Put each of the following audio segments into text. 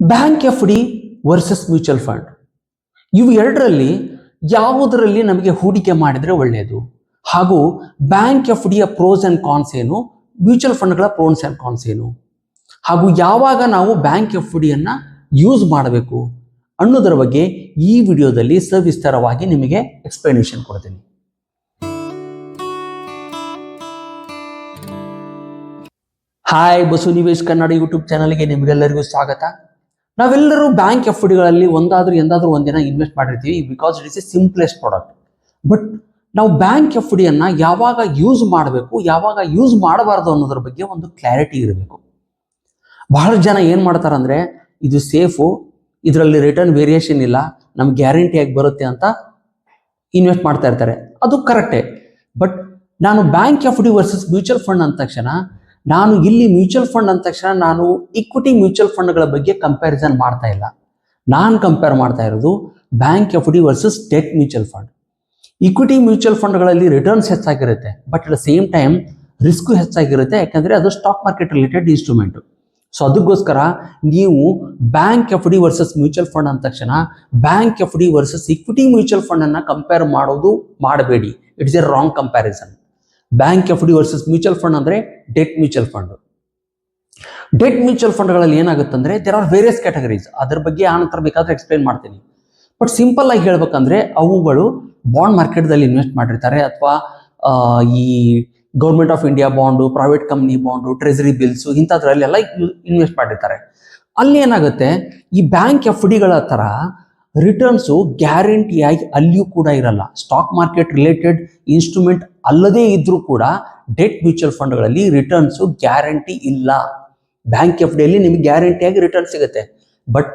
Bank F D versus mutual fund ಇವು ಎರಡರಲ್ಲಿ ಯಾವುದರಲ್ಲಿ ನಮಗೆ ಹೂಡಿಕೆ ಮಾಡಿದರೆ ಒಳ್ಳೆಯದು? ಹಾಗೂ ಬ್ಯಾಂಕ್ ಎಫ್ ಡಿಯ ಪ್ರೋಸ್ ಆ್ಯಂಡ್ ಕಾನ್ಸ್ ಏನು? ಮ್ಯೂಚುವಲ್ ಫಂಡ್ಗಳ ಪ್ರೋನ್ಸ್ ಆ್ಯಂಡ್ ಕಾನ್ಸ್ ಏನು? ಹಾಗೂ ಯಾವಾಗ ನಾವು ಬ್ಯಾಂಕ್ ಎಫ್ ಡಿಯನ್ನು ಯೂಸ್ ಮಾಡಬೇಕು? ಅನ್ನೋದರ ಬಗ್ಗೆ ಈ ವಿಡಿಯೋದಲ್ಲಿ ಸವಿಸ್ತಾರವಾಗಿ ನಿಮಗೆ ಎಕ್ಸ್ಪ್ಲನೇಷನ್ ಕೊಡ್ತೀನಿ. ಹಾಯ್ ಬಸು ನಿವೇಶ್ ಕನ್ನಡ ಯೂಟ್ಯೂಬ್ ಚಾನಲ್ಗೆ ನಿಮಗೆಲ್ಲರಿಗೂ ಸ್ವಾಗತ. ನಾವೆಲ್ಲರೂ ಬ್ಯಾಂಕ್ ಎಫ್ ಡಿಗಳಲ್ಲಿ ಒಂದಾದ್ರೂ ಎಂದಾದ್ರೂ ಒಂದಿನ ಇನ್ವೆಸ್ಟ್ ಮಾಡಿರ್ತೀವಿ. Because it is a simplest product but ನಾವು ಬ್ಯಾಂಕ್ ಎಫ್ ಡಿಯನ್ನು ಯಾವಾಗ ಯೂಸ್ ಮಾಡಬೇಕು, ಯಾವಾಗ ಯೂಸ್ ಮಾಡಬಾರ್ದು ಅನ್ನೋದ್ರ ಬಗ್ಗೆ ಒಂದು ಕ್ಲಾರಿಟಿ ಇರಬೇಕು. ಬಹಳ ಜನ ಏನು ಮಾಡ್ತಾರಂದ್ರೆ, ಇದು ಸೇಫು ಇದರಲ್ಲಿ ರಿಟರ್ನ್ ವೇರಿಯೇಷನ್ ಇಲ್ಲ, ನಮ್ಗೆ ಗ್ಯಾರಂಟಿಯಾಗಿ ಬರುತ್ತೆ ಅಂತ ಇನ್ವೆಸ್ಟ್ ಮಾಡ್ತಾ ಇರ್ತಾರೆ. ಅದು ಕರೆಕ್ಟೇ ಬಟ್ ನಾನು bank F D versus mutual fund ಅಂದ ತಕ್ಷಣ ನಾನು ಇಲ್ಲಿ ಮ್ಯೂಚುವಲ್ ಫಂಡ್ ಅಂದ ತಕ್ಷಣ ನಾನು ಇಕ್ವಿಟಿ ಮ್ಯೂಚುವಲ್ ಫಂಡ್ಗಳ ಬಗ್ಗೆ ಕಂಪ್ಯಾರಿಸನ್ ಮಾಡ್ತಾ ಇಲ್ಲ. ನಾನು ಕಂಪೇರ್ ಮಾಡ್ತಾ ಇರೋದು bank F D versus debt mutual fund equity mutual ಫಂಡ್ಗಳಲ್ಲಿ returns ಹೆಚ್ಚಾಗಿರುತ್ತೆ but at the same time risk ಹೆಚ್ಚಾಗಿರುತ್ತೆ, ಯಾಕಂದರೆ ಅದು stock market related instrument so ಅದಕ್ಕೋಸ್ಕರ ನೀವು bank F D versus mutual fund ಅಂದ ತಕ್ಷಣ bank F D versus equity mutual ಫಂಡನ್ನು compare ಮಾಡೋದು ಮಾಡಬೇಡಿ. It's a wrong comparison bank F D versus mutual fund ಅಂದರೆ debt mutual fund. Debt mutual ಫಂಡ್ಗಳಲ್ಲಿ ಏನಾಗುತ್ತೆ ಅಂದರೆ there are various categories ಅದ್ರ ಬಗ್ಗೆ ಆನಂತರ ಬೇಕಾದ್ರೆ ಎಕ್ಸ್ಪ್ಲೈನ್ ಮಾಡ್ತೀನಿ. ಬಟ್ ಸಿಂಪಲ್ ಆಗಿ ಹೇಳ್ಬೇಕಂದ್ರೆ ಅವುಗಳು ಬಾಂಡ್ ಮಾರ್ಕೆಟ್ದಲ್ಲಿ ಇನ್ವೆಸ್ಟ್ ಮಾಡಿರ್ತಾರೆ ಅಥವಾ ಈ government of India bond private company bond treasury bills ಇಂಥದ್ರಲ್ಲೆಲ್ಲ invest ಮಾಡಿರ್ತಾರೆ. ಅಲ್ಲಿ ಏನಾಗುತ್ತೆ ಈ ಬ್ಯಾಂಕ್ ಎಫ್ ಡಿಗಳ ಥರ ರಿಟರ್ನ್ಸು ಗ್ಯಾರಂಟಿಯಾಗಿ ಅಲ್ಲಿಯೂ ಕೂಡ ಇರಲ್ಲ. ಸ್ಟಾಕ್ ಮಾರ್ಕೆಟ್ ರಿಲೇಟೆಡ್ ಇನ್ಸ್ಟ್ರೂಮೆಂಟ್ ಅಲ್ಲದೇ ಇದ್ರೂ ಕೂಡ ಡೆಟ್ ಮ್ಯೂಚುವಲ್ ಫಂಡ್ಗಳಲ್ಲಿ ರಿಟರ್ನ್ಸು ಗ್ಯಾರಂಟಿ ಇಲ್ಲ. ಬ್ಯಾಂಕ್ ಎಫ್ ಡಿಯಲ್ಲಿ ನಿಮಗೆ ಗ್ಯಾರಂಟಿಯಾಗಿ ರಿಟರ್ನ್ ಸಿಗುತ್ತೆ. ಬಟ್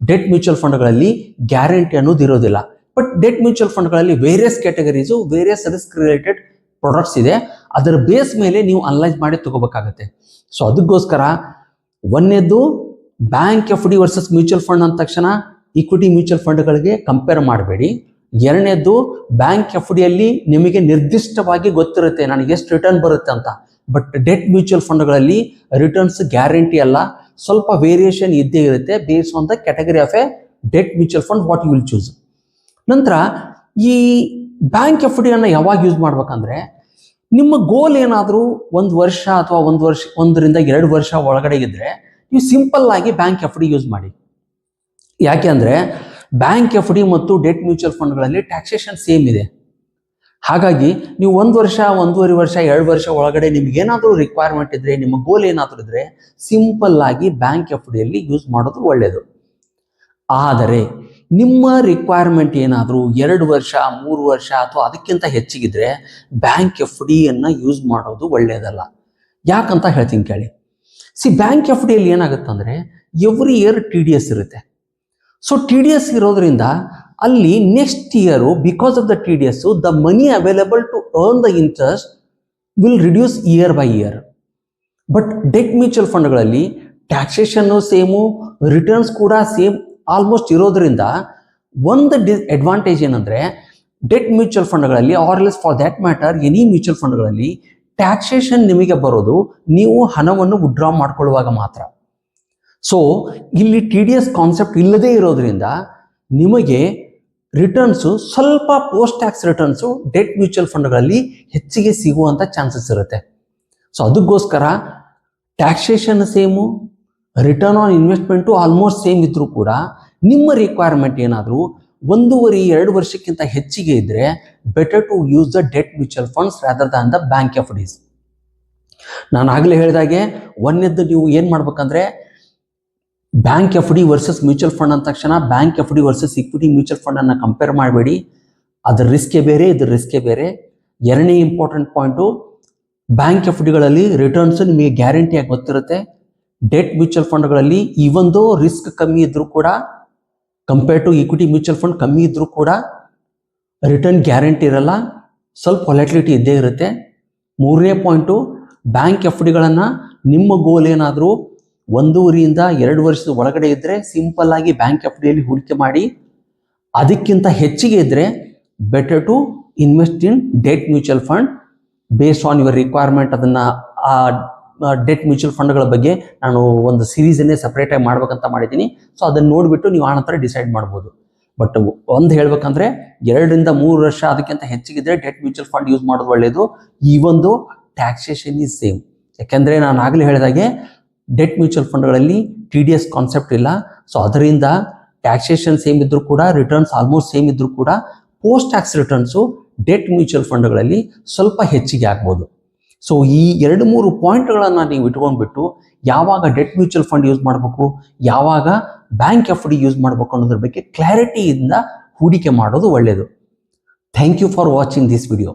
ಡೆಟ್ ಮ್ಯೂಚುವಲ್ ಫಂಡ್ಗಳಲ್ಲಿ ಗ್ಯಾರಂಟಿ ಅನ್ನೋದು ಇರೋದಿಲ್ಲ. But debt mutual ಫಂಡ್ಗಳಲ್ಲಿ various categories various risk related products ಇದೆ. ಅದರ ಬೇಸ್ ಮೇಲೆ ನೀವು ಅನಲೈಸ್ ಮಾಡಿ ತಗೋಬೇಕಾಗತ್ತೆ. ಸೊ ಅದಕ್ಕೋಸ್ಕರ ಒಂದನೇದು bank F D versus mutual fund ಅಂದ ತಕ್ಷಣ ಇಕ್ವಿಟಿ ಮ್ಯೂಚುವಲ್ ಫಂಡ್ಗಳಿಗೆ ಕಂಪೇರ್ ಮಾಡಬೇಡಿ. ಎರಡನೇದು ಬ್ಯಾಂಕ್ ಎಫ್ ಡಿಯಲ್ಲಿ ನಿಮಗೆ ನಿರ್ದಿಷ್ಟವಾಗಿ ಗೊತ್ತಿರುತ್ತೆ ನನಗೆ ಎಷ್ಟು ರಿಟರ್ನ್ ಬರುತ್ತೆ ಅಂತ. ಬಟ್ ಡೆಟ್ ಮ್ಯೂಚುವಲ್ ಫಂಡ್ಗಳಲ್ಲಿ ರಿಟರ್ನ್ಸ್ ಗ್ಯಾರಂಟಿ ಅಲ್ಲ. ಸ್ವಲ್ಪ ವೇರಿಯೇಷನ್ ಇದ್ದೇ ಇರುತ್ತೆ base on the category of a debt mutual fund what you will choose ನಂತರ ಈ ಬ್ಯಾಂಕ್ ಎಫ್ ಡಿಯನ್ನು ಯಾವಾಗ ಯೂಸ್ ಮಾಡ್ಬೇಕಂದ್ರೆ ನಿಮ್ಮ ಗೋಲ್ ಏನಾದರೂ ಒಂದು ವರ್ಷ ಅಥವಾ ಒಂದು ವರ್ಷ ಒಂದರಿಂದ ಎರಡು ವರ್ಷ ಒಳಗಡೆ ಇದ್ದರೆ ನೀವು ಸಿಂಪಲ್ ಆಗಿ ಬ್ಯಾಂಕ್ ಎಫ್ ಡಿ ಯೂಸ್ ಮಾಡಿ. ಯಾಕೆ ಅಂದರೆ ಬ್ಯಾಂಕ್ ಎಫ್ ಡಿ ಮತ್ತು ಡೆಟ್ ಮ್ಯೂಚುವಲ್ ಫಂಡ್ಗಳಲ್ಲಿ ಟ್ಯಾಕ್ಸೇಷನ್ ಸೇಮ್ ಇದೆ. ಹಾಗಾಗಿ ನೀವು ಒಂದು ವರ್ಷ, ಒಂದೂವರೆ ವರ್ಷ, ಎರಡು ವರ್ಷ ಒಳಗಡೆ ನಿಮ್ಗೇನಾದರೂ ರಿಕ್ವೈರ್ಮೆಂಟ್ ಇದ್ದರೆ ನಿಮ್ಮ ಗೋಲ್ ಏನಾದರೂ ಇದ್ದರೆ ಸಿಂಪಲ್ ಆಗಿ ಬ್ಯಾಂಕ್ ಎಫ್ ಡಿಯಲ್ಲಿ ಯೂಸ್ ಮಾಡೋದು ಒಳ್ಳೆಯದು ಆದರೆ ನಿಮ್ಮ ರಿಕ್ವೈರ್ಮೆಂಟ್ ಏನಾದರೂ ಎರಡು ವರ್ಷ, ಮೂರು ವರ್ಷ ಅಥವಾ ಅದಕ್ಕಿಂತ ಹೆಚ್ಚಿಗಿದ್ರೆ ಬ್ಯಾಂಕ್ ಎಫ್ ಡಿಯನ್ನು ಯೂಸ್ ಮಾಡೋದು ಒಳ್ಳೆಯದಲ್ಲ ಯಾಕಂತ ಹೇಳ್ತೀನಿ ಕೇಳಿ. ಸಿ ಬ್ಯಾಂಕ್ ಎಫ್ ಡಿಯಲ್ಲಿ ಏನಾಗುತ್ತಂದರೆ every year T D S ಇರುತ್ತೆ. ಸೊ ಟಿ ಡಿ ಎಸ್ ಇರೋದ್ರಿಂದ ಅಲ್ಲಿ next year because of the T D S the money available to earn the interest will reduce year by year but debt mutual ಫಂಡ್ಗಳಲ್ಲಿ ಟ್ಯಾಕ್ಸೇಷನ್ನು same returns ಕೂಡ same almost ಇರೋದ್ರಿಂದ ಒಂದು the advantage ಏನಂದರೆ debt mutual ಫಂಡ್ಗಳಲ್ಲಿ or else for that matter any mutual ಫಂಡ್ಗಳಲ್ಲಿ taxation ನಿಮಗೆ ಬರೋದು, ನೀವು ಹಣವನ್ನು withdraw ಮಾಡ್ಕೊಳ್ಳುವಾಗ ಮಾತ್ರ. ಸೊ ಇಲ್ಲಿ ಟಿ ಡಿ ಎಸ್ ಕಾನ್ಸೆಪ್ಟ್ ಇಲ್ಲದೇ ಇರೋದ್ರಿಂದ ನಿಮಗೆ ರಿಟರ್ನ್ಸು ಸ್ವಲ್ಪ post tax returns debt mutual ಫಂಡ್ಗಳಲ್ಲಿ ಹೆಚ್ಚಿಗೆ ಸಿಗುವಂಥ ಚಾನ್ಸಸ್ ಇರುತ್ತೆ. ಸೊ ಅದಕ್ಕೋಸ್ಕರ taxation same return on investment almost same ಇದ್ದರೂ ಕೂಡ ನಿಮ್ಮ ರಿಕ್ವೈರ್ಮೆಂಟ್ ಏನಾದರೂ ಒಂದೂವರೆ, ಎರಡು ವರ್ಷಕ್ಕಿಂತ ಹೆಚ್ಚಿಗೆ ಇದ್ದರೆ better to use the debt mutual funds rather than the bank F Ds ನಾನು ಆಗಲೇ ಹೇಳಿದಾಗೆ ಒಂದೆದ್ದು ನೀವು ಏನು ಮಾಡ್ಬೇಕಂದ್ರೆ bank F D versus mutual fund ಅಂದ ತಕ್ಷಣ bank F D versus equity mutual fund ಅನ್ನ ಕಂಪೇರ್ ಮಾಡಬೇಡಿ. ಅದ್ರ ರಿಸ್ಕೇ ಬೇರೆ, ಇದ್ರ ರಿಸ್ಕೇ ಬೇರೆ. ಎರಡನೇ ಇಂಪಾರ್ಟೆಂಟ್ ಪಾಯಿಂಟು ಬ್ಯಾಂಕ್ ಎಫ್ ಡಿಗಳಲ್ಲಿ ರಿಟರ್ನ್ಸ್ ನಿಮಗೆ ಗ್ಯಾರಂಟಿಯಾಗಿ ಗೊತ್ತಿರುತ್ತೆ. ಡೆಟ್ ಮ್ಯೂಚುವಲ್ ಫಂಡ್ಗಳಲ್ಲಿ ಇವೊಂದು ರಿಸ್ಕ್ ಕಮ್ಮಿ ಇದ್ದರೂ ಕೂಡ compare to equity mutual fund ಕಮ್ಮಿ ಇದ್ದರೂ ಕೂಡ ರಿಟರ್ನ್ ಗ್ಯಾರಂಟಿ ಇರಲ್ಲ. ಸ್ವಲ್ಪ ವಾಲೆಟಿಲಿಟಿ ಇದ್ದೇ ಇರುತ್ತೆ. ಮೂರನೇ ಪಾಯಿಂಟು ಬ್ಯಾಂಕ್ ಎಫ್ ಡಿಗಳನ್ನು ನಿಮ್ಮ ಗೋಲ್ ಏನಾದರೂ ಒಂದೂವರೆಯಿಂದ ಎರಡು ವರ್ಷದ ಒಳಗಡೆ ಇದ್ದರೆ ಸಿಂಪಲ್ ಆಗಿ ಬ್ಯಾಂಕ್ ಎಫ್ ಡಿಯಲ್ಲಿ ಹೂಡಿಕೆ ಮಾಡಿ, ಅದಕ್ಕಿಂತ ಹೆಚ್ಚಿಗೆ ಇದ್ದರೆ better to invest in debt mutual fund based on your requirement ಅದನ್ನು, ಆ ಡೆಟ್ ಮ್ಯೂಚುವಲ್ ಫಂಡ್ಗಳ ಬಗ್ಗೆ ನಾನು ಒಂದು ಸೀರೀಸನ್ನೇ ಸಪ್ರೇಟಾಗಿ ಮಾಡ್ಬೇಕಂತ ಮಾಡಿದ್ದೀನಿ. ಸೊ ಅದನ್ನು ನೋಡಿಬಿಟ್ಟು ನೀವು ಆನಂತರ ನಂತರ ಡಿಸೈಡ್ ಮಾಡ್ಬೋದು. ಬಟ್ ಒಂದು ಹೇಳ್ಬೇಕಂದ್ರೆ ಎರಡರಿಂದ ಮೂರು ವರ್ಷ ಅದಕ್ಕಿಂತ ಹೆಚ್ಚಿಗಿದ್ರೆ ಡೆಟ್ ಮ್ಯೂಚುವಲ್ ಫಂಡ್ ಯೂಸ್ ಮಾಡೋದು ಒಳ್ಳೆಯದು ಈ ಒಂದು ಟ್ಯಾಕ್ಸೇಷನ್ ಈಸ್ ಸೇಮ್ ಯಾಕೆಂದರೆ ನಾನು ಆಗಲೇ ಹೇಳಿದಾಗೆ ಡೆಟ್ ಮ್ಯೂಚುವಲ್ ಫಂಡ್ಗಳಲ್ಲಿ ಟಿ ಡಿ ಎಸ್ ಕಾನ್ಸೆಪ್ಟ್ ಇಲ್ಲ. ಸೊ ಅದರಿಂದ ಟ್ಯಾಕ್ಸೇಷನ್ ಸೇಮ್ ಇದ್ದರೂ ಕೂಡ ರಿಟರ್ನ್ಸ್ ಆಲ್ಮೋಸ್ಟ್ ಸೇಮ್ ಇದ್ದರೂ ಕೂಡ post tax returns debt mutual ಫಂಡ್ಗಳಲ್ಲಿ ಸ್ವಲ್ಪ ಹೆಚ್ಚಿಗೆ ಆಗ್ಬೋದು. ಸೊ ಈ ಎರಡು ಮೂರು ಪಾಯಿಂಟ್ಗಳನ್ನು ನೀವು ಇಟ್ಕೊಂಡ್ಬಿಟ್ಟು ಯಾವಾಗ ಡೆಟ್ ಮ್ಯೂಚುವಲ್ ಫಂಡ್ ಯೂಸ್ ಮಾಡಬೇಕು, ಯಾವಾಗ ಬ್ಯಾಂಕ್ ಎಫ್ ಡಿ ಯೂಸ್ ಮಾಡಬೇಕು ಅನ್ನೋದ್ರ ಬಗ್ಗೆ ಕ್ಲಾರಿಟಿಯಿಂದ ಹೂಡಿಕೆ ಮಾಡೋದು ಒಳ್ಳೆಯದು thank you for watching this video